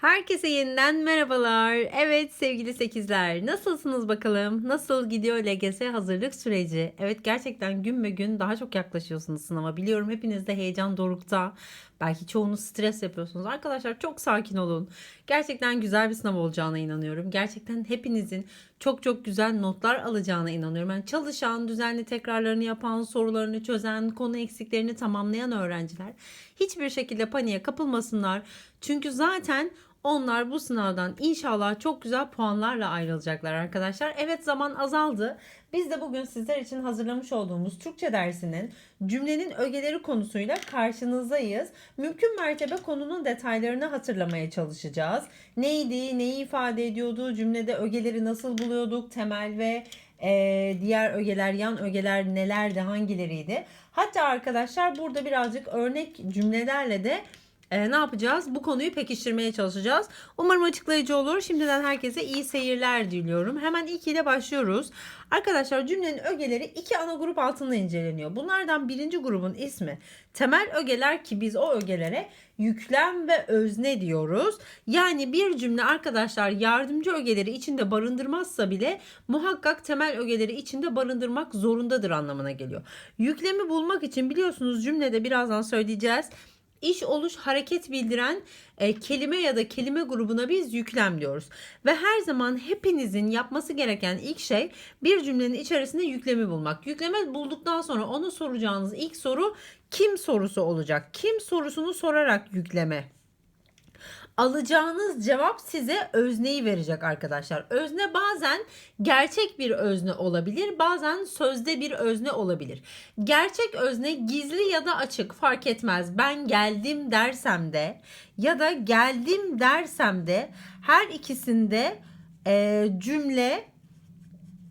Herkese yeniden merhabalar. Evet sevgili sekizler nasılsınız bakalım? Nasıl gidiyor LGS hazırlık süreci? Evet gerçekten gün be gün daha çok yaklaşıyorsunuz sınava. Biliyorum hepinizde heyecan dorukta. Belki çoğunuz stres yapıyorsunuz. Arkadaşlar çok sakin olun. Gerçekten güzel bir sınav olacağına inanıyorum. Gerçekten hepinizin çok çok güzel notlar alacağına inanıyorum. Yani çalışan, düzenli tekrarlarını yapan, sorularını çözen, konu eksiklerini tamamlayan öğrenciler hiçbir şekilde paniğe kapılmasınlar. Çünkü zaten onlar bu sınavdan inşallah çok güzel puanlarla ayrılacaklar arkadaşlar. Evet zaman azaldı. Biz de bugün sizler için hazırlamış olduğumuz Türkçe dersinin cümlenin ögeleri konusuyla karşınızdayız. Mümkün mertebe konunun detaylarını hatırlamaya çalışacağız. Neydi, neyi ifade ediyordu, cümlede ögeleri nasıl buluyorduk, temel ve e, diğer ögeler, yan ögeler nelerdi, hangileriydi? Hatta arkadaşlar burada birazcık örnek cümlelerle de e, ne yapacağız? Bu konuyu pekiştirmeye çalışacağız. Umarım açıklayıcı olur. Şimdiden herkese iyi seyirler diliyorum. Hemen ilk ile başlıyoruz. Arkadaşlar cümlenin ögeleri iki ana grup altında inceleniyor. Bunlardan birinci grubun ismi temel ögeler ki biz o ögelere yüklem ve özne diyoruz. Yani bir cümle arkadaşlar yardımcı ögeleri içinde barındırmazsa bile muhakkak temel ögeleri içinde barındırmak zorundadır anlamına geliyor. Yüklemi bulmak için biliyorsunuz cümlede birazdan söyleyeceğiz iş oluş hareket bildiren e, kelime ya da kelime grubuna biz yüklem diyoruz. Ve her zaman hepinizin yapması gereken ilk şey bir cümlenin içerisinde yüklemi bulmak. Yükleme bulduktan sonra onu soracağınız ilk soru kim sorusu olacak. Kim sorusunu sorarak yükleme alacağınız cevap size özneyi verecek arkadaşlar. Özne bazen gerçek bir özne olabilir, bazen sözde bir özne olabilir. Gerçek özne gizli ya da açık fark etmez. Ben geldim dersem de ya da geldim dersem de her ikisinde e, cümle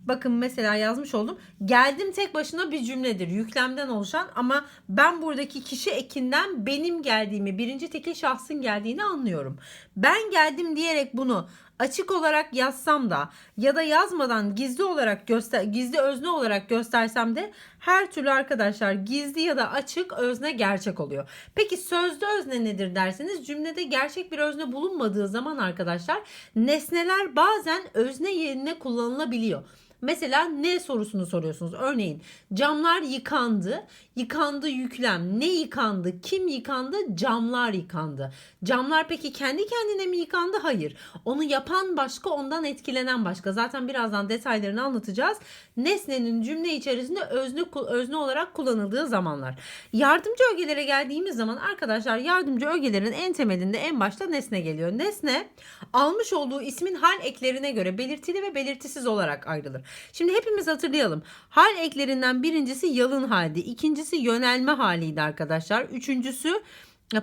Bakın mesela yazmış oldum. Geldim tek başına bir cümledir. Yüklemden oluşan ama ben buradaki kişi ekinden benim geldiğimi, birinci tekil şahsın geldiğini anlıyorum. Ben geldim diyerek bunu açık olarak yazsam da ya da yazmadan gizli olarak göster gizli özne olarak göstersem de her türlü arkadaşlar gizli ya da açık özne gerçek oluyor. Peki sözde özne nedir derseniz cümlede gerçek bir özne bulunmadığı zaman arkadaşlar nesneler bazen özne yerine kullanılabiliyor. Mesela ne sorusunu soruyorsunuz. Örneğin camlar yıkandı. Yıkandı yüklem. Ne yıkandı? Kim yıkandı? Camlar yıkandı. Camlar peki kendi kendine mi yıkandı? Hayır. Onu yapan başka, ondan etkilenen başka. Zaten birazdan detaylarını anlatacağız. Nesnenin cümle içerisinde özne özne olarak kullanıldığı zamanlar. Yardımcı ögelere geldiğimiz zaman arkadaşlar yardımcı ögelerin en temelinde en başta nesne geliyor. Nesne almış olduğu ismin hal eklerine göre belirtili ve belirtisiz olarak ayrılır. Şimdi hepimiz hatırlayalım. Hal eklerinden birincisi yalın haldi. ikincisi yönelme haliydi arkadaşlar. Üçüncüsü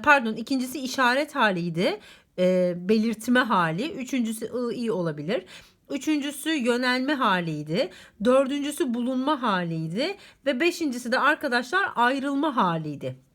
pardon ikincisi işaret haliydi. E, belirtme hali. Üçüncüsü ı, i olabilir. Üçüncüsü yönelme haliydi. Dördüncüsü bulunma haliydi. Ve beşincisi de arkadaşlar ayrılma haliydi.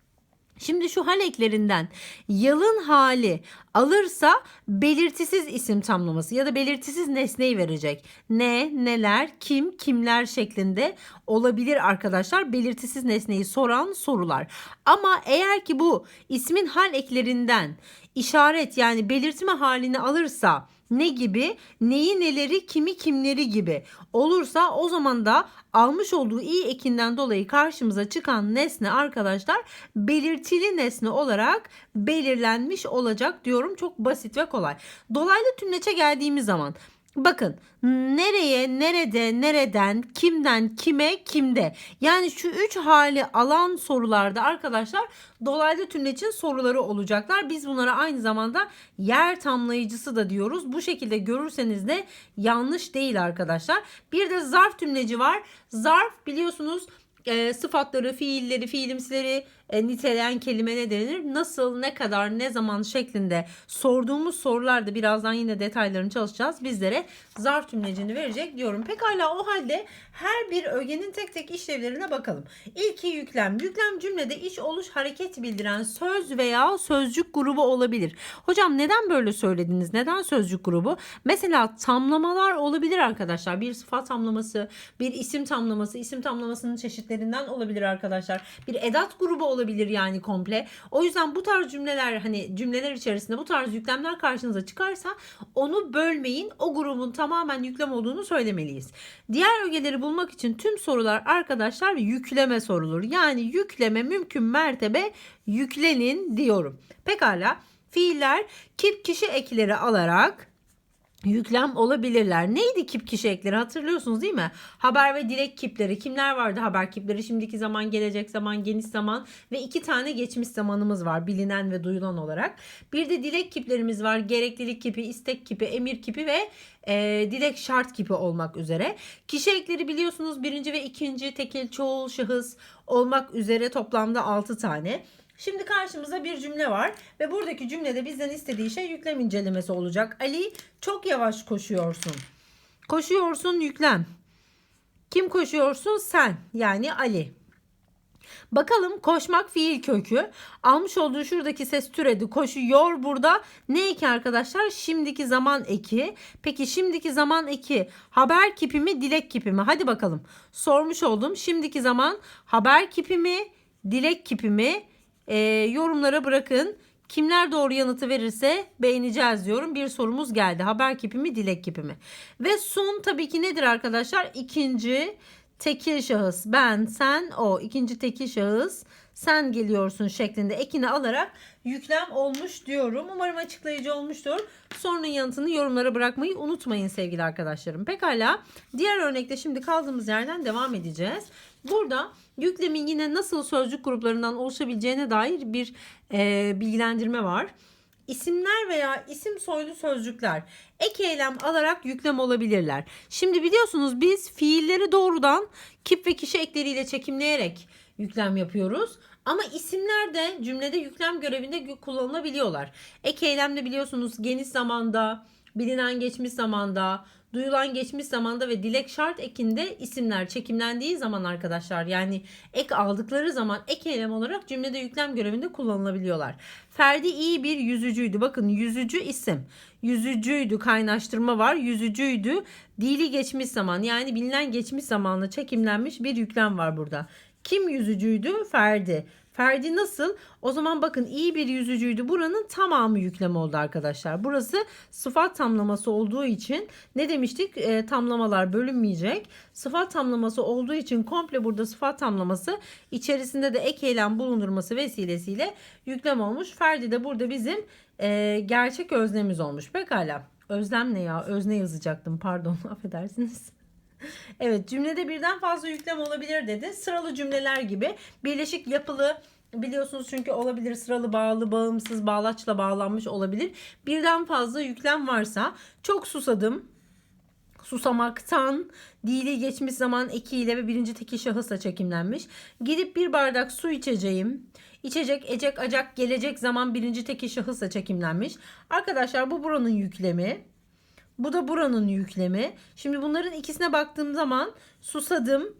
Şimdi şu hal eklerinden yalın hali alırsa belirtisiz isim tamlaması ya da belirtisiz nesneyi verecek. Ne, neler, kim, kimler şeklinde olabilir arkadaşlar belirtisiz nesneyi soran sorular. Ama eğer ki bu ismin hal eklerinden işaret yani belirtme halini alırsa ne gibi, neyi neleri, kimi kimleri gibi olursa o zaman da almış olduğu i ekinden dolayı karşımıza çıkan nesne arkadaşlar belirtili nesne olarak belirlenmiş olacak diyorum. Çok basit ve kolay. Dolaylı tümleçe geldiğimiz zaman Bakın nereye, nerede, nereden, kimden, kime, kimde. Yani şu üç hali alan sorularda arkadaşlar dolaylı tümleçin soruları olacaklar. Biz bunlara aynı zamanda yer tamlayıcısı da diyoruz. Bu şekilde görürseniz de yanlış değil arkadaşlar. Bir de zarf tümleci var. Zarf biliyorsunuz e, sıfatları, fiilleri, fiilimsileri e, niteleyen kelime ne denir? Nasıl, ne kadar, ne zaman şeklinde sorduğumuz sorularda birazdan yine detaylarını çalışacağız. Bizlere zarf tümlecini verecek diyorum. Pekala o halde her bir ögenin tek tek işlevlerine bakalım. İlki yüklem. Yüklem cümlede iş oluş hareket bildiren söz veya sözcük grubu olabilir. Hocam neden böyle söylediniz? Neden sözcük grubu? Mesela tamlamalar olabilir arkadaşlar. Bir sıfat tamlaması, bir isim tamlaması, isim tamlamasının çeşitlerinden olabilir arkadaşlar. Bir edat grubu olabilir olabilir yani komple. O yüzden bu tarz cümleler hani cümleler içerisinde bu tarz yüklemler karşınıza çıkarsa onu bölmeyin. O grubun tamamen yüklem olduğunu söylemeliyiz. Diğer ögeleri bulmak için tüm sorular arkadaşlar yükleme sorulur. Yani yükleme mümkün mertebe yüklenin diyorum. Pekala fiiller kip kişi ekleri alarak yüklem olabilirler. Neydi kip kişi ekleri hatırlıyorsunuz değil mi? Haber ve dilek kipleri. Kimler vardı haber kipleri? Şimdiki zaman, gelecek zaman, geniş zaman ve iki tane geçmiş zamanımız var bilinen ve duyulan olarak. Bir de dilek kiplerimiz var. Gereklilik kipi, istek kipi, emir kipi ve e, dilek şart kipi olmak üzere. Kişi ekleri biliyorsunuz birinci ve ikinci tekil çoğul şahıs olmak üzere toplamda 6 tane. Şimdi karşımızda bir cümle var ve buradaki cümlede bizden istediği şey yüklem incelemesi olacak. Ali çok yavaş koşuyorsun. Koşuyorsun yüklem. Kim koşuyorsun? Sen yani Ali. Bakalım koşmak fiil kökü. Almış olduğu şuradaki ses türedi. Koşuyor burada. Ne eki arkadaşlar? Şimdiki zaman eki. Peki şimdiki zaman eki haber kipi mi dilek kipi mi? Hadi bakalım. Sormuş oldum. Şimdiki zaman haber kipi mi dilek kipi mi? Ee, yorumlara bırakın. Kimler doğru yanıtı verirse beğeneceğiz diyorum. Bir sorumuz geldi. Haber kipi mi, dilek kipi mi? Ve son tabii ki nedir arkadaşlar? İkinci tekil şahıs. Ben, sen, o. İkinci tekil şahıs. Sen geliyorsun şeklinde ekini alarak yüklem olmuş diyorum. Umarım açıklayıcı olmuştur. Sorunun yanıtını yorumlara bırakmayı unutmayın sevgili arkadaşlarım. Pekala. Diğer örnekte şimdi kaldığımız yerden devam edeceğiz. Burada yüklemin yine nasıl sözcük gruplarından oluşabileceğine dair bir e, bilgilendirme var. İsimler veya isim soylu sözcükler ek eylem alarak yüklem olabilirler. Şimdi biliyorsunuz biz fiilleri doğrudan kip ve kişi ekleriyle çekimleyerek yüklem yapıyoruz. Ama isimler de cümlede yüklem görevinde kullanılabiliyorlar. Ek eylemde biliyorsunuz geniş zamanda, bilinen geçmiş zamanda, duyulan geçmiş zamanda ve dilek şart ekinde isimler çekimlendiği zaman arkadaşlar yani ek aldıkları zaman ek eylem olarak cümlede yüklem görevinde kullanılabiliyorlar. Ferdi iyi bir yüzücüydü. Bakın yüzücü isim. Yüzücüydü kaynaştırma var. Yüzücüydü. Dili geçmiş zaman yani bilinen geçmiş zamanla çekimlenmiş bir yüklem var burada. Kim yüzücüydü? Ferdi. Ferdi nasıl? O zaman bakın iyi bir yüzücüydü. Buranın tamamı yüklem oldu arkadaşlar. Burası sıfat tamlaması olduğu için ne demiştik? E, tamlamalar bölünmeyecek. Sıfat tamlaması olduğu için komple burada sıfat tamlaması içerisinde de ek eylem bulundurması vesilesiyle yüklem olmuş. Ferdi de burada bizim e, gerçek öznemiz olmuş. Pekala. Özlem ne ya? Özne yazacaktım. Pardon affedersiniz. Evet cümlede birden fazla yüklem olabilir dedi. Sıralı cümleler gibi birleşik yapılı biliyorsunuz çünkü olabilir sıralı bağlı bağımsız bağlaçla bağlanmış olabilir. Birden fazla yüklem varsa çok susadım susamaktan dili geçmiş zaman ekiyle ve birinci tekil şahısla çekimlenmiş. Gidip bir bardak su içeceğim. İçecek, ecek, acak, gelecek zaman birinci tekil şahısla çekimlenmiş. Arkadaşlar bu buranın yüklemi. Bu da buranın yüklemi. Şimdi bunların ikisine baktığım zaman susadım,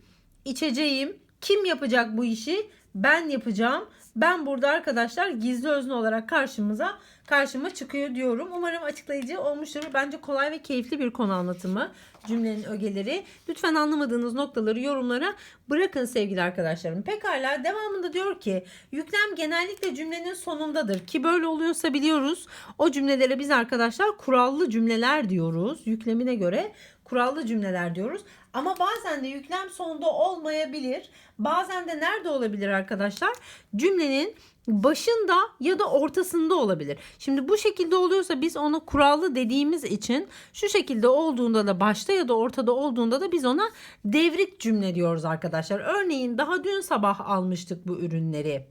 içeceğim. Kim yapacak bu işi? Ben yapacağım. Ben burada arkadaşlar gizli özne olarak karşımıza karşıma çıkıyor diyorum. Umarım açıklayıcı olmuştur. Bence kolay ve keyifli bir konu anlatımı cümlenin ögeleri. Lütfen anlamadığınız noktaları yorumlara bırakın sevgili arkadaşlarım. Pekala devamında diyor ki yüklem genellikle cümlenin sonundadır ki böyle oluyorsa biliyoruz. O cümlelere biz arkadaşlar kurallı cümleler diyoruz. Yüklemine göre kurallı cümleler diyoruz. Ama bazen de yüklem sonunda olmayabilir. Bazen de nerede olabilir arkadaşlar? Cümlenin başında ya da ortasında olabilir. Şimdi bu şekilde oluyorsa biz ona kurallı dediğimiz için şu şekilde olduğunda da başta ya da ortada olduğunda da biz ona devrik cümle diyoruz arkadaşlar. Örneğin daha dün sabah almıştık bu ürünleri.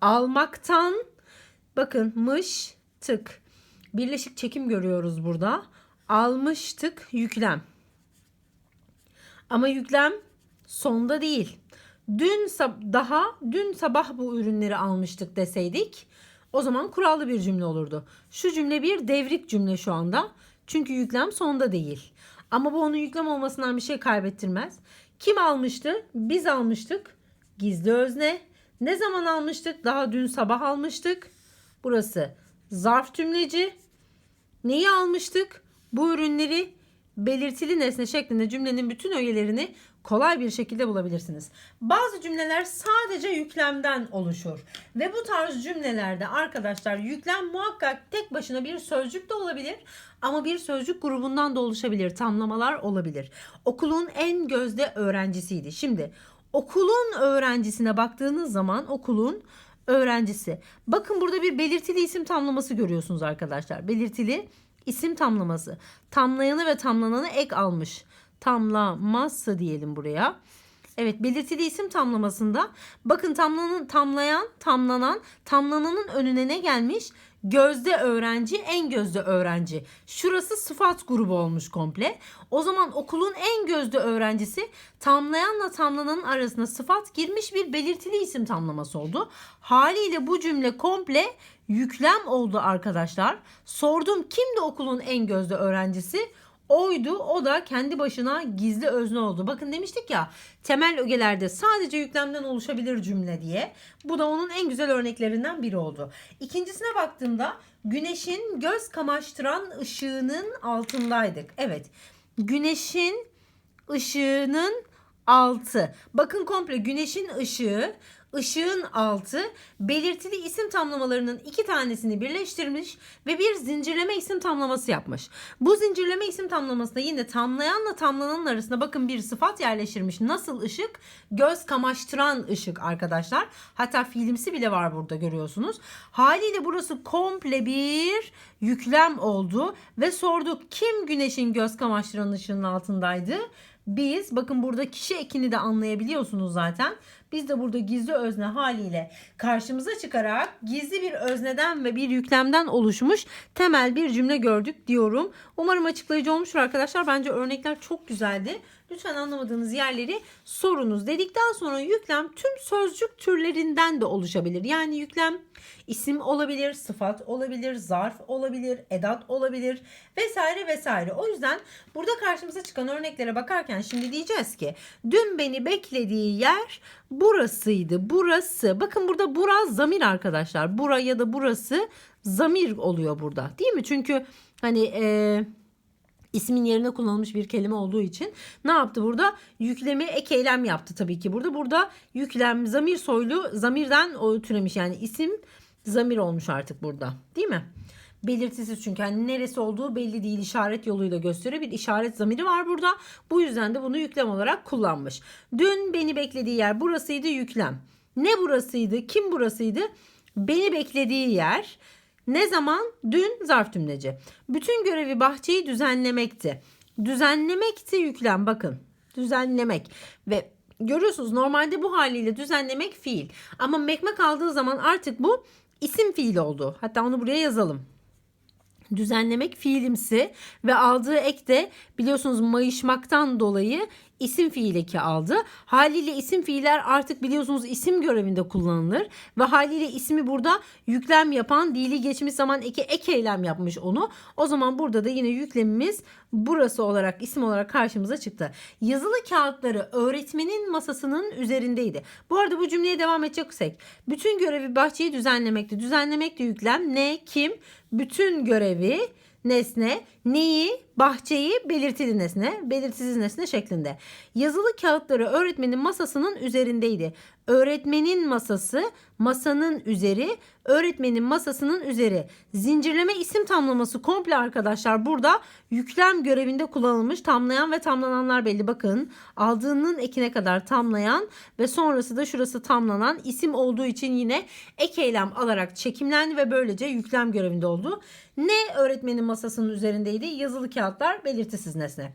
Almaktan bakın mış tık birleşik çekim görüyoruz burada. Almıştık yüklem. Ama yüklem sonda değil. Dün daha dün sabah bu ürünleri almıştık deseydik o zaman kurallı bir cümle olurdu. Şu cümle bir devrik cümle şu anda. Çünkü yüklem sonda değil. Ama bu onun yüklem olmasından bir şey kaybettirmez. Kim almıştı? Biz almıştık. Gizli özne. Ne zaman almıştık? Daha dün sabah almıştık. Burası zarf cümleci. Neyi almıştık? Bu ürünleri belirtili nesne şeklinde cümlenin bütün ögelerini kolay bir şekilde bulabilirsiniz. Bazı cümleler sadece yüklemden oluşur. Ve bu tarz cümlelerde arkadaşlar yüklem muhakkak tek başına bir sözcük de olabilir ama bir sözcük grubundan da oluşabilir. Tamlamalar olabilir. Okulun en gözde öğrencisiydi. Şimdi okulun öğrencisine baktığınız zaman okulun öğrencisi. Bakın burada bir belirtili isim tamlaması görüyorsunuz arkadaşlar. Belirtili isim tamlaması. Tamlayanı ve tamlananı ek almış. Tamlaması diyelim buraya. Evet belirtili isim tamlamasında bakın tamlanan, tamlayan, tamlanan, tamlananın önüne ne gelmiş? Gözde öğrenci, en gözde öğrenci. Şurası sıfat grubu olmuş komple. O zaman okulun en gözde öğrencisi tamlayanla tamlananın arasına sıfat girmiş bir belirtili isim tamlaması oldu. Haliyle bu cümle komple yüklem oldu arkadaşlar. Sordum kimdi okulun en gözde öğrencisi? Oydu. O da kendi başına gizli özne oldu. Bakın demiştik ya temel ögelerde sadece yüklemden oluşabilir cümle diye. Bu da onun en güzel örneklerinden biri oldu. İkincisine baktığımda güneşin göz kamaştıran ışığının altındaydık. Evet güneşin ışığının altı. Bakın komple güneşin ışığı ışığın altı belirtili isim tamlamalarının iki tanesini birleştirmiş ve bir zincirleme isim tamlaması yapmış. Bu zincirleme isim tamlamasında yine tamlayanla tamlananın arasında bakın bir sıfat yerleştirmiş. Nasıl ışık? Göz kamaştıran ışık arkadaşlar. Hatta fiilimsi bile var burada görüyorsunuz. Haliyle burası komple bir yüklem oldu ve sorduk kim güneşin göz kamaştıran ışığının altındaydı? Biz bakın burada kişi ekini de anlayabiliyorsunuz zaten. Biz de burada gizli özne haliyle karşımıza çıkarak gizli bir özneden ve bir yüklemden oluşmuş temel bir cümle gördük diyorum. Umarım açıklayıcı olmuştur arkadaşlar. Bence örnekler çok güzeldi. Lütfen anlamadığınız yerleri sorunuz dedikten sonra yüklem tüm sözcük türlerinden de oluşabilir. Yani yüklem isim olabilir, sıfat olabilir, zarf olabilir, edat olabilir vesaire vesaire. O yüzden burada karşımıza çıkan örneklere bakarken şimdi diyeceğiz ki dün beni beklediği yer burasıydı. Burası. Bakın burada bura zamir arkadaşlar. Bura ya da burası zamir oluyor burada. Değil mi? Çünkü hani eee ismin yerine kullanılmış bir kelime olduğu için ne yaptı burada? Yüklemi ek eylem yaptı tabii ki burada. Burada yüklem zamir soylu zamirden o türemiş yani isim zamir olmuş artık burada. Değil mi? Belirtisiz çünkü hani neresi olduğu belli değil işaret yoluyla gösteriyor. Bir işaret zamiri var burada. Bu yüzden de bunu yüklem olarak kullanmış. Dün beni beklediği yer burasıydı yüklem. Ne burasıydı? Kim burasıydı? Beni beklediği yer. Ne zaman? Dün zarf tümleci. Bütün görevi bahçeyi düzenlemekti. Düzenlemekti yüklem bakın. Düzenlemek ve görüyorsunuz normalde bu haliyle düzenlemek fiil. Ama mekmek aldığı zaman artık bu isim fiil oldu. Hatta onu buraya yazalım düzenlemek fiilimsi ve aldığı ek de biliyorsunuz mayışmaktan dolayı isim fiil eki aldı. Haliyle isim fiiller artık biliyorsunuz isim görevinde kullanılır ve haliyle ismi burada yüklem yapan dili geçmiş zaman eki ek eylem yapmış onu. O zaman burada da yine yüklemimiz burası olarak isim olarak karşımıza çıktı. Yazılı kağıtları öğretmenin masasının üzerindeydi. Bu arada bu cümleye devam edeceksek bütün görevi bahçeyi düzenlemekti. Düzenlemek de yüklem ne kim bütün görevi nesne neyi bahçeyi belirtili nesne belirtisiz nesne şeklinde. Yazılı kağıtları öğretmenin masasının üzerindeydi. Öğretmenin masası masanın üzeri öğretmenin masasının üzeri. Zincirleme isim tamlaması komple arkadaşlar burada yüklem görevinde kullanılmış tamlayan ve tamlananlar belli. Bakın aldığının ekine kadar tamlayan ve sonrası da şurası tamlanan isim olduğu için yine ek eylem alarak çekimlendi ve böylece yüklem görevinde oldu. Ne öğretmenin masasının üzerindeydi? Yazılı kağıtlar belirtisiz nesne.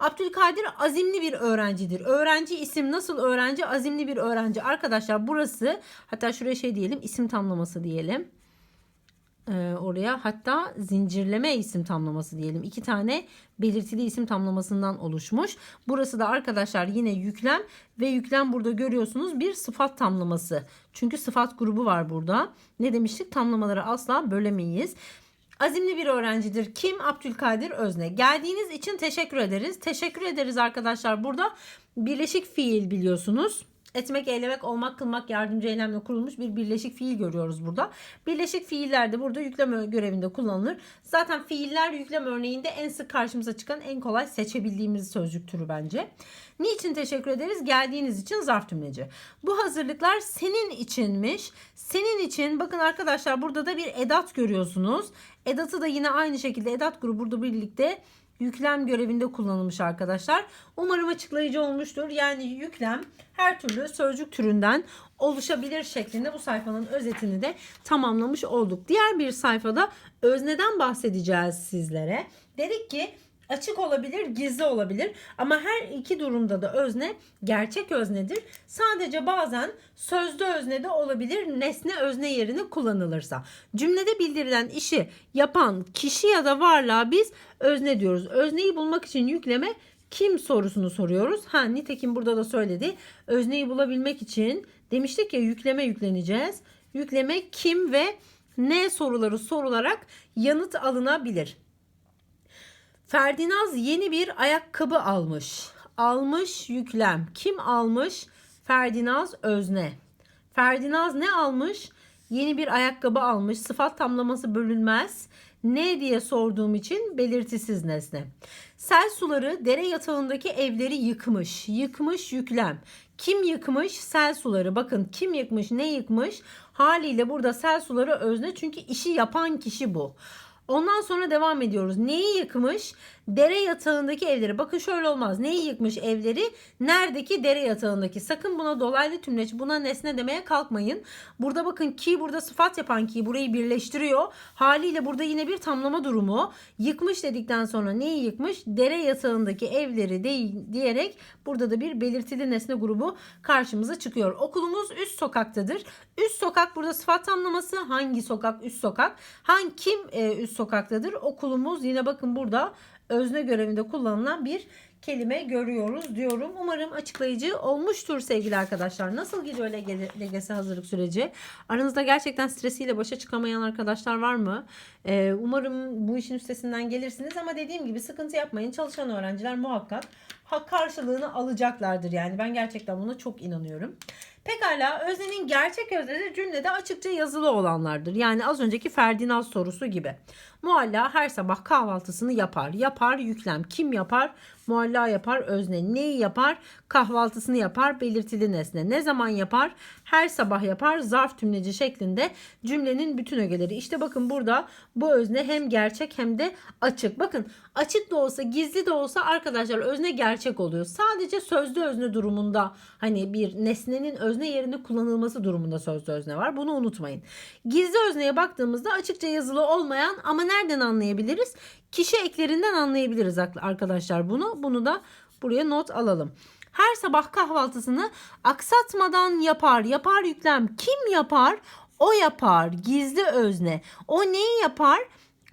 Abdülkadir azimli bir öğrencidir. Öğrenci isim nasıl öğrenci? Azimli bir öğrenci. Arkadaşlar burası hatta şuraya şey diyelim isim tamlaması diyelim. Ee, oraya hatta zincirleme isim tamlaması diyelim. İki tane belirtili isim tamlamasından oluşmuş. Burası da arkadaşlar yine yüklem ve yüklem burada görüyorsunuz bir sıfat tamlaması. Çünkü sıfat grubu var burada. Ne demiştik? Tamlamaları asla bölemeyiz. Azimli bir öğrencidir. Kim? Abdülkadir Özne. Geldiğiniz için teşekkür ederiz. Teşekkür ederiz arkadaşlar. Burada birleşik fiil biliyorsunuz. Etmek, eylemek, olmak, kılmak, yardımcı eylemle kurulmuş bir birleşik fiil görüyoruz burada. Birleşik fiiller de burada yükleme görevinde kullanılır. Zaten fiiller yüklem örneğinde en sık karşımıza çıkan en kolay seçebildiğimiz sözcük türü bence. Niçin teşekkür ederiz? Geldiğiniz için zarf tümleci. Bu hazırlıklar senin içinmiş. Senin için bakın arkadaşlar burada da bir edat görüyorsunuz. Edatı da yine aynı şekilde edat grubu burada birlikte yüklem görevinde kullanılmış arkadaşlar. Umarım açıklayıcı olmuştur. Yani yüklem her türlü sözcük türünden oluşabilir şeklinde bu sayfanın özetini de tamamlamış olduk. Diğer bir sayfada özneden bahsedeceğiz sizlere. Dedik ki açık olabilir, gizli olabilir ama her iki durumda da özne gerçek öznedir. Sadece bazen sözlü özne de olabilir nesne özne yerine kullanılırsa. Cümlede bildirilen işi yapan kişi ya da varlığa biz özne diyoruz. Özneyi bulmak için yükleme kim sorusunu soruyoruz. Ha nitekim burada da söyledi. Özneyi bulabilmek için demiştik ya yükleme yükleneceğiz. Yükleme kim ve ne soruları sorularak yanıt alınabilir. Ferdinaz yeni bir ayakkabı almış. Almış yüklem. Kim almış? Ferdinaz özne. Ferdinaz ne almış? Yeni bir ayakkabı almış. Sıfat tamlaması bölünmez. Ne diye sorduğum için belirtisiz nesne. Sel suları dere yatağındaki evleri yıkmış. Yıkmış yüklem. Kim yıkmış? Sel suları. Bakın kim yıkmış, ne yıkmış? Haliyle burada sel suları özne çünkü işi yapan kişi bu. Ondan sonra devam ediyoruz. Neyi yıkmış? Dere yatağındaki evleri. Bakın şöyle olmaz. Neyi yıkmış evleri? Neredeki dere yatağındaki. Sakın buna dolaylı tümleç, buna nesne demeye kalkmayın. Burada bakın ki burada sıfat yapan ki burayı birleştiriyor. Haliyle burada yine bir tamlama durumu. Yıkmış dedikten sonra neyi yıkmış? Dere yatağındaki evleri değil diyerek burada da bir belirtili nesne grubu karşımıza çıkıyor. Okulumuz üst sokaktadır. Üst sokak burada sıfat tamlaması. Hangi sokak? Üst sokak. Hangi kim e, üst sokaktadır? Okulumuz yine bakın burada özne görevinde kullanılan bir kelime görüyoruz diyorum. Umarım açıklayıcı olmuştur sevgili arkadaşlar. Nasıl gidiyor LGS hazırlık süreci? Aranızda gerçekten stresiyle başa çıkamayan arkadaşlar var mı? Ee, umarım bu işin üstesinden gelirsiniz ama dediğim gibi sıkıntı yapmayın. Çalışan öğrenciler muhakkak hak karşılığını alacaklardır yani. Ben gerçekten buna çok inanıyorum. Pekala öznenin gerçek öznesi cümlede açıkça yazılı olanlardır. Yani az önceki Ferdinand sorusu gibi. Mualla her sabah kahvaltısını yapar. Yapar yüklem. Kim yapar? Mualla yapar özne. Neyi yapar? Kahvaltısını yapar belirtili nesne. Ne zaman yapar? Her sabah yapar zarf tümleci şeklinde cümlenin bütün ögeleri. İşte bakın burada bu özne hem gerçek hem de açık. Bakın açık da olsa gizli de olsa arkadaşlar özne gerçek oluyor. Sadece sözlü özne durumunda hani bir nesnenin özne yerine kullanılması durumunda sözlü özne var. Bunu unutmayın. Gizli özneye baktığımızda açıkça yazılı olmayan ama nereden anlayabiliriz? Kişi eklerinden anlayabiliriz arkadaşlar bunu. Bunu da buraya not alalım. Her sabah kahvaltısını aksatmadan yapar. Yapar yüklem. Kim yapar? O yapar. Gizli özne. O neyi yapar?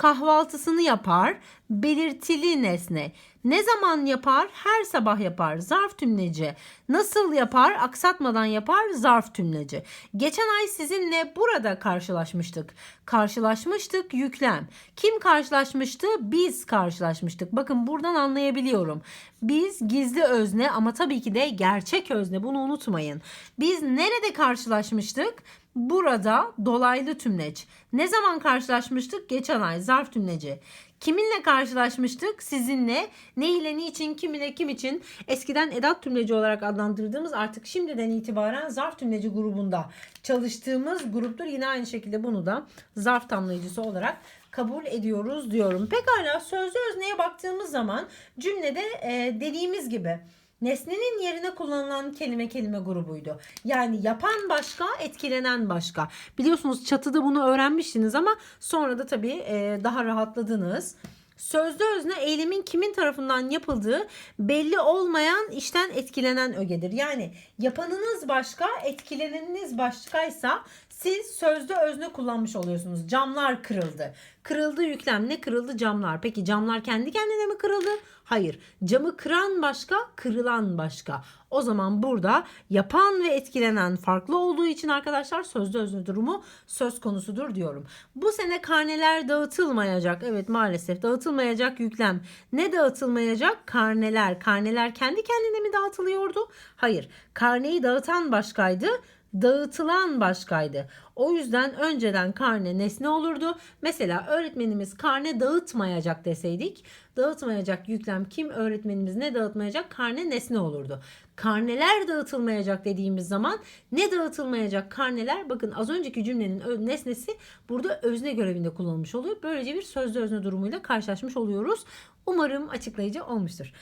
Kahvaltısını yapar. Belirtili nesne. Ne zaman yapar? Her sabah yapar. Zarf tümleci. Nasıl yapar? Aksatmadan yapar. Zarf tümleci. Geçen ay sizinle burada karşılaşmıştık. Karşılaşmıştık yüklem. Kim karşılaşmıştı? Biz karşılaşmıştık. Bakın buradan anlayabiliyorum. Biz gizli özne ama tabii ki de gerçek özne. Bunu unutmayın. Biz nerede karşılaşmıştık? Burada dolaylı tümleç. Ne zaman karşılaşmıştık? Geçen ay zarf tümleci. Kiminle karşılaşmıştık? Sizinle. Ne ile niçin, kim ile kim için? Eskiden edat tümleci olarak adlandırdığımız artık şimdiden itibaren zarf tümleci grubunda çalıştığımız gruptur. Yine aynı şekilde bunu da zarf tamlayıcısı olarak kabul ediyoruz diyorum. Pekala sözlü özneye baktığımız zaman cümlede e, dediğimiz gibi nesnenin yerine kullanılan kelime kelime grubuydu. Yani yapan başka, etkilenen başka. Biliyorsunuz çatıda bunu öğrenmiştiniz ama sonra da tabii e, daha rahatladınız. Sözlü özne eylemin kimin tarafından yapıldığı belli olmayan işten etkilenen ögedir. Yani yapanınız başka, etkileneniniz başkaysa Siz sözde özne kullanmış oluyorsunuz. Camlar kırıldı. Kırıldı yüklem ne kırıldı camlar. Peki camlar kendi kendine mi kırıldı? Hayır. Camı kıran başka, kırılan başka. O zaman burada yapan ve etkilenen farklı olduğu için arkadaşlar sözde özne durumu söz konusudur diyorum. Bu sene karneler dağıtılmayacak. Evet maalesef dağıtılmayacak yüklem. Ne dağıtılmayacak? Karneler. Karneler kendi kendine mi dağıtılıyordu? Hayır. Karneyi dağıtan başkaydı dağıtılan başkaydı. O yüzden önceden karne nesne olurdu. Mesela öğretmenimiz karne dağıtmayacak deseydik dağıtmayacak yüklem kim öğretmenimiz ne dağıtmayacak karne nesne olurdu. Karneler dağıtılmayacak dediğimiz zaman ne dağıtılmayacak karneler bakın az önceki cümlenin nesnesi burada özne görevinde kullanılmış oluyor. Böylece bir sözlü özne durumuyla karşılaşmış oluyoruz. Umarım açıklayıcı olmuştur.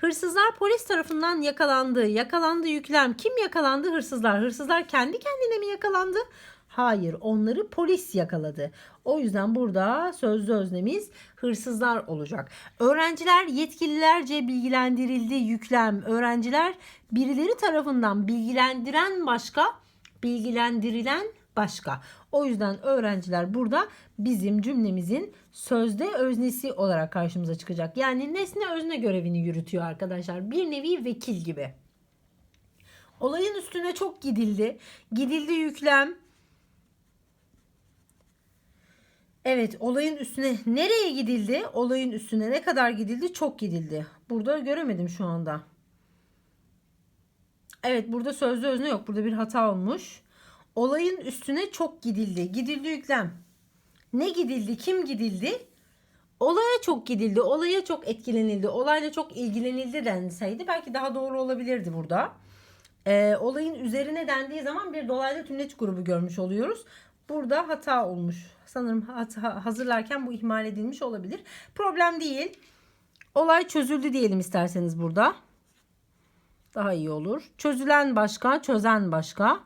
Hırsızlar polis tarafından yakalandı. Yakalandı yüklem. Kim yakalandı? Hırsızlar. Hırsızlar kendi kendine mi yakalandı? Hayır, onları polis yakaladı. O yüzden burada sözlü öznemiz hırsızlar olacak. Öğrenciler yetkililerce bilgilendirildi yüklem. Öğrenciler birileri tarafından bilgilendiren başka, bilgilendirilen başka. O yüzden öğrenciler burada bizim cümlemizin sözde öznesi olarak karşımıza çıkacak. Yani nesne özne görevini yürütüyor arkadaşlar. Bir nevi vekil gibi. Olayın üstüne çok gidildi. Gidildi yüklem. Evet olayın üstüne nereye gidildi? Olayın üstüne ne kadar gidildi? Çok gidildi. Burada göremedim şu anda. Evet burada sözlü özne yok. Burada bir hata olmuş. Olayın üstüne çok gidildi. Gidildi yüklem. Ne gidildi? Kim gidildi? Olaya çok gidildi. Olaya çok etkilenildi. Olayla çok ilgilenildi denseydi belki daha doğru olabilirdi burada. Ee, olayın üzerine dendiği zaman bir dolaylı tümleç grubu görmüş oluyoruz. Burada hata olmuş. Sanırım hata, hazırlarken bu ihmal edilmiş olabilir. Problem değil. Olay çözüldü diyelim isterseniz burada. Daha iyi olur. Çözülen başka, çözen başka.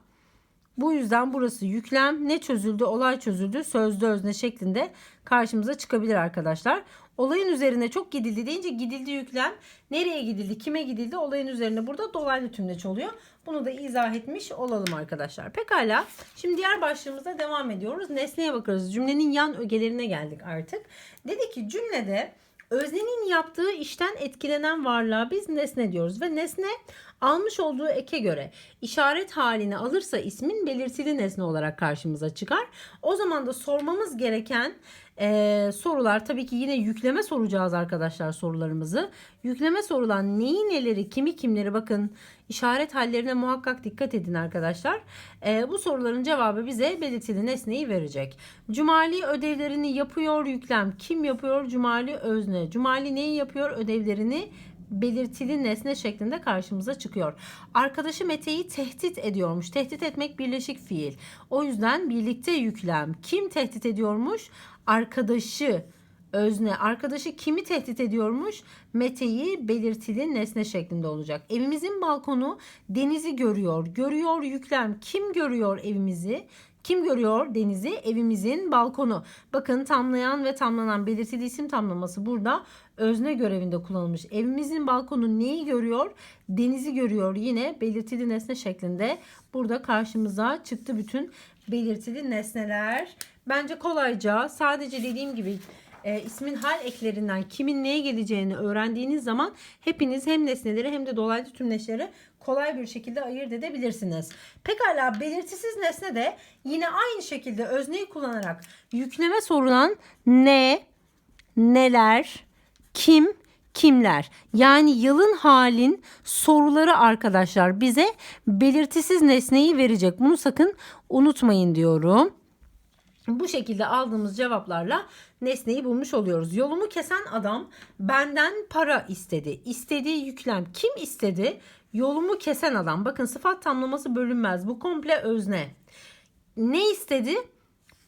Bu yüzden burası yüklem ne çözüldü olay çözüldü sözlü özne şeklinde karşımıza çıkabilir arkadaşlar. Olayın üzerine çok gidildi deyince gidildi yüklem nereye gidildi kime gidildi olayın üzerine burada dolaylı tümleç oluyor. Bunu da izah etmiş olalım arkadaşlar. Pekala şimdi diğer başlığımıza devam ediyoruz. Nesneye bakıyoruz cümlenin yan ögelerine geldik artık. Dedi ki cümlede Öznenin yaptığı işten etkilenen varlığa biz nesne diyoruz ve nesne almış olduğu eke göre işaret halini alırsa ismin belirtili nesne olarak karşımıza çıkar. O zaman da sormamız gereken e, sorular tabii ki yine yükleme soracağız arkadaşlar sorularımızı. Yükleme sorulan neyi neleri kimi kimleri bakın işaret hallerine muhakkak dikkat edin arkadaşlar. E, bu soruların cevabı bize belirtili nesneyi verecek. Cumali ödevlerini yapıyor yüklem. Kim yapıyor? Cumali özne. Cumali neyi yapıyor? Ödevlerini belirtili nesne şeklinde karşımıza çıkıyor. Arkadaşı Mete'yi tehdit ediyormuş. Tehdit etmek birleşik fiil. O yüzden birlikte yüklem. Kim tehdit ediyormuş? Arkadaşı özne. Arkadaşı kimi tehdit ediyormuş? Mete'yi belirtili nesne şeklinde olacak. Evimizin balkonu denizi görüyor. Görüyor yüklem. Kim görüyor evimizi? Kim görüyor denizi? Evimizin balkonu. Bakın tamlayan ve tamlanan belirtili isim tamlaması burada özne görevinde kullanılmış. Evimizin balkonu neyi görüyor? Denizi görüyor. Yine belirtili nesne şeklinde burada karşımıza çıktı bütün belirtili nesneler. Bence kolayca sadece dediğim gibi e, ismin hal eklerinden kimin neye geleceğini öğrendiğiniz zaman hepiniz hem nesneleri hem de dolaylı tümleçleri kolay bir şekilde ayırt edebilirsiniz. Pekala belirtisiz nesne de yine aynı şekilde özneyi kullanarak yükleme sorulan ne, neler, kim, kimler? Yani yılın halin soruları arkadaşlar bize belirtisiz nesneyi verecek. Bunu sakın unutmayın diyorum. Bu şekilde aldığımız cevaplarla nesneyi bulmuş oluyoruz. Yolumu kesen adam benden para istedi. İstediği yüklem kim istedi? Yolumu kesen adam. Bakın sıfat tamlaması bölünmez. Bu komple özne. Ne istedi?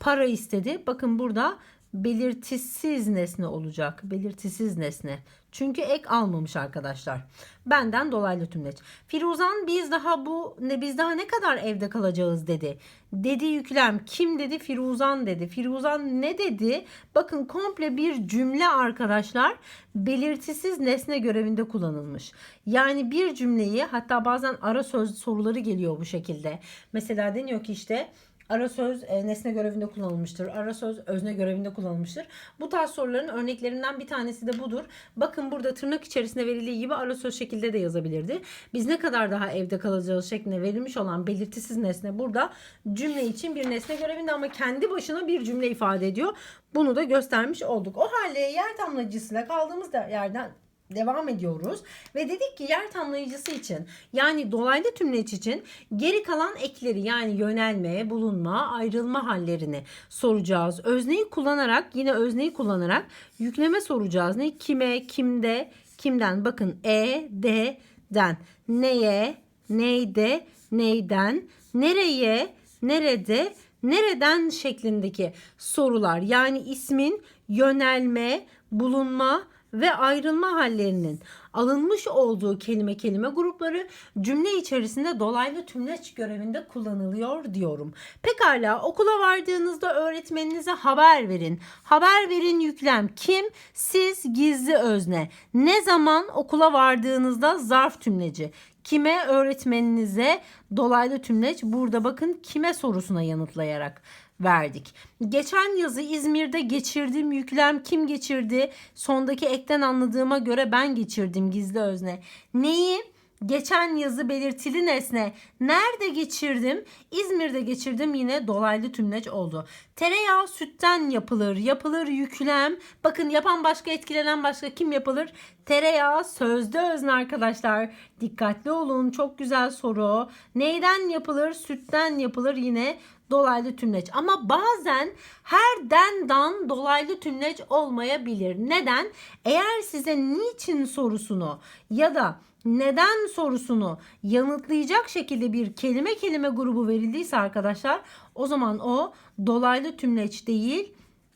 Para istedi. Bakın burada belirtisiz nesne olacak. Belirtisiz nesne. Çünkü ek almamış arkadaşlar. Benden dolaylı tümleç. Firuzan biz daha bu ne biz daha ne kadar evde kalacağız dedi. Dedi yüklem kim dedi? Firuzan dedi. Firuzan ne dedi? Bakın komple bir cümle arkadaşlar belirtisiz nesne görevinde kullanılmış. Yani bir cümleyi hatta bazen ara söz soruları geliyor bu şekilde. Mesela deniyor ki işte Ara söz e, nesne görevinde kullanılmıştır. Ara söz özne görevinde kullanılmıştır. Bu tarz soruların örneklerinden bir tanesi de budur. Bakın burada tırnak içerisinde verildiği gibi ara söz şekilde de yazabilirdi. Biz ne kadar daha evde kalacağız şeklinde verilmiş olan belirtisiz nesne burada cümle için bir nesne görevinde ama kendi başına bir cümle ifade ediyor. Bunu da göstermiş olduk. O halde yer tamlacısıyla kaldığımız yerden devam ediyoruz ve dedik ki yer tamlayıcısı için yani dolaylı tümleç için geri kalan ekleri yani yönelme, bulunma, ayrılma hallerini soracağız. Özneyi kullanarak yine özneyi kullanarak yükleme soracağız. Ne kime, kimde, kimden bakın e, de, den neye, neyde, neyden, nereye, nerede, nereden şeklindeki sorular. Yani ismin yönelme, bulunma ve ayrılma hallerinin alınmış olduğu kelime kelime grupları cümle içerisinde dolaylı tümleç görevinde kullanılıyor diyorum. Pekala okula vardığınızda öğretmeninize haber verin. Haber verin yüklem kim? Siz gizli özne. Ne zaman okula vardığınızda zarf tümleci. Kime öğretmeninize dolaylı tümleç burada bakın kime sorusuna yanıtlayarak verdik. Geçen yazı İzmir'de geçirdim yüklem kim geçirdi? Sondaki ekten anladığıma göre ben geçirdim gizli özne. Neyi? Geçen yazı belirtili nesne. Nerede geçirdim? İzmir'de geçirdim yine dolaylı tümleç oldu. Tereyağı sütten yapılır. Yapılır yüklem. Bakın yapan başka etkilenen başka kim yapılır? Tereyağı sözde özne arkadaşlar. Dikkatli olun. Çok güzel soru. Neyden yapılır? Sütten yapılır yine dolaylı tümleç. Ama bazen her dendan dolaylı tümleç olmayabilir. Neden? Eğer size niçin sorusunu ya da neden sorusunu yanıtlayacak şekilde bir kelime kelime grubu verildiyse arkadaşlar o zaman o dolaylı tümleç değil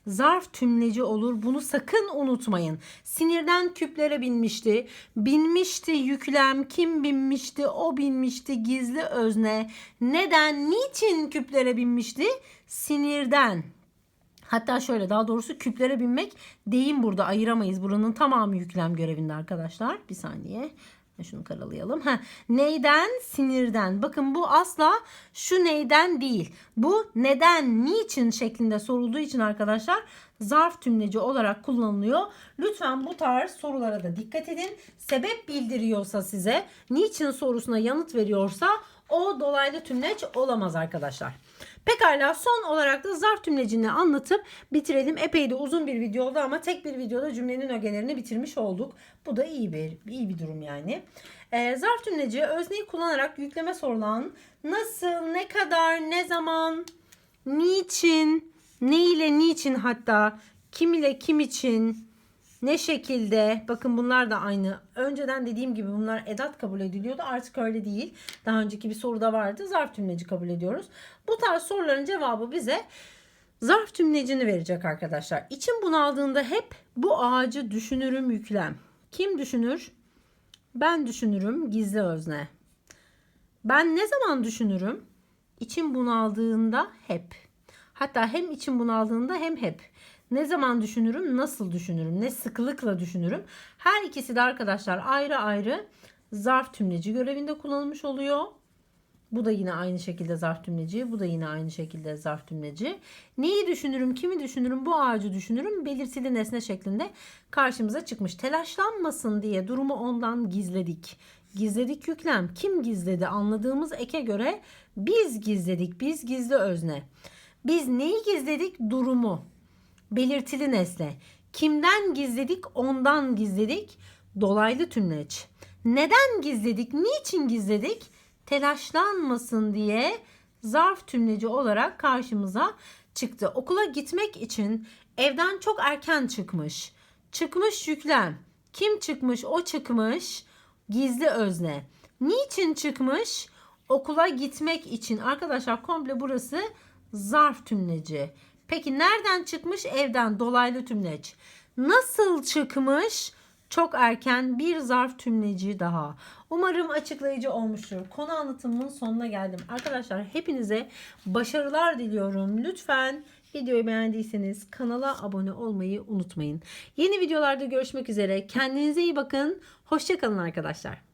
zarf tümleci olur. Bunu sakın unutmayın. Sinirden küplere binmişti. Binmişti yüklem. Kim binmişti? O binmişti. Gizli özne. Neden? Niçin küplere binmişti? Sinirden. Hatta şöyle daha doğrusu küplere binmek deyim burada ayıramayız. Buranın tamamı yüklem görevinde arkadaşlar. Bir saniye. Şunu karalayalım. Heh. Neyden? Sinirden. Bakın bu asla şu neyden değil. Bu neden, niçin şeklinde sorulduğu için arkadaşlar zarf tümleci olarak kullanılıyor. Lütfen bu tarz sorulara da dikkat edin. Sebep bildiriyorsa size, niçin sorusuna yanıt veriyorsa o dolaylı tümleç olamaz arkadaşlar. Pekala son olarak da zarf tümlecini anlatıp bitirelim. Epey de uzun bir video oldu ama tek bir videoda cümlenin ögelerini bitirmiş olduk. Bu da iyi bir iyi bir durum yani. Ee, zarf tümleci özneyi kullanarak yükleme sorulan nasıl, ne kadar, ne zaman, niçin, ne ile niçin hatta, kim ile kim için, ne şekilde bakın bunlar da aynı. Önceden dediğim gibi bunlar edat kabul ediliyordu. Artık öyle değil. Daha önceki bir soruda vardı. Zarf tümleci kabul ediyoruz. Bu tarz soruların cevabı bize zarf tümlecini verecek arkadaşlar. İçim bunaldığında hep bu ağacı düşünürüm yüklem. Kim düşünür? Ben düşünürüm gizli özne. Ben ne zaman düşünürüm? İçim bunaldığında hep. Hatta hem içim bunaldığında hem hep. Ne zaman düşünürüm, nasıl düşünürüm, ne sıklıkla düşünürüm. Her ikisi de arkadaşlar ayrı ayrı zarf tümleci görevinde kullanılmış oluyor. Bu da yine aynı şekilde zarf tümleci. Bu da yine aynı şekilde zarf tümleci. Neyi düşünürüm, kimi düşünürüm, bu ağacı düşünürüm. Belirtili nesne şeklinde karşımıza çıkmış. Telaşlanmasın diye durumu ondan gizledik. Gizledik yüklem. Kim gizledi? Anladığımız eke göre biz gizledik. Biz gizli özne. Biz neyi gizledik? Durumu. Belirtili nesne. Kimden gizledik? Ondan gizledik. Dolaylı tümleç. Neden gizledik? Niçin gizledik? Telaşlanmasın diye zarf tümleci olarak karşımıza çıktı. Okula gitmek için evden çok erken çıkmış. Çıkmış yüklem. Kim çıkmış? O çıkmış. Gizli özne. Niçin çıkmış? Okula gitmek için. Arkadaşlar komple burası zarf tümleci. Peki nereden çıkmış? Evden dolaylı tümleç. Nasıl çıkmış? Çok erken bir zarf tümleci daha. Umarım açıklayıcı olmuştur. Konu anlatımının sonuna geldim. Arkadaşlar hepinize başarılar diliyorum. Lütfen videoyu beğendiyseniz kanala abone olmayı unutmayın. Yeni videolarda görüşmek üzere. Kendinize iyi bakın. Hoşçakalın arkadaşlar.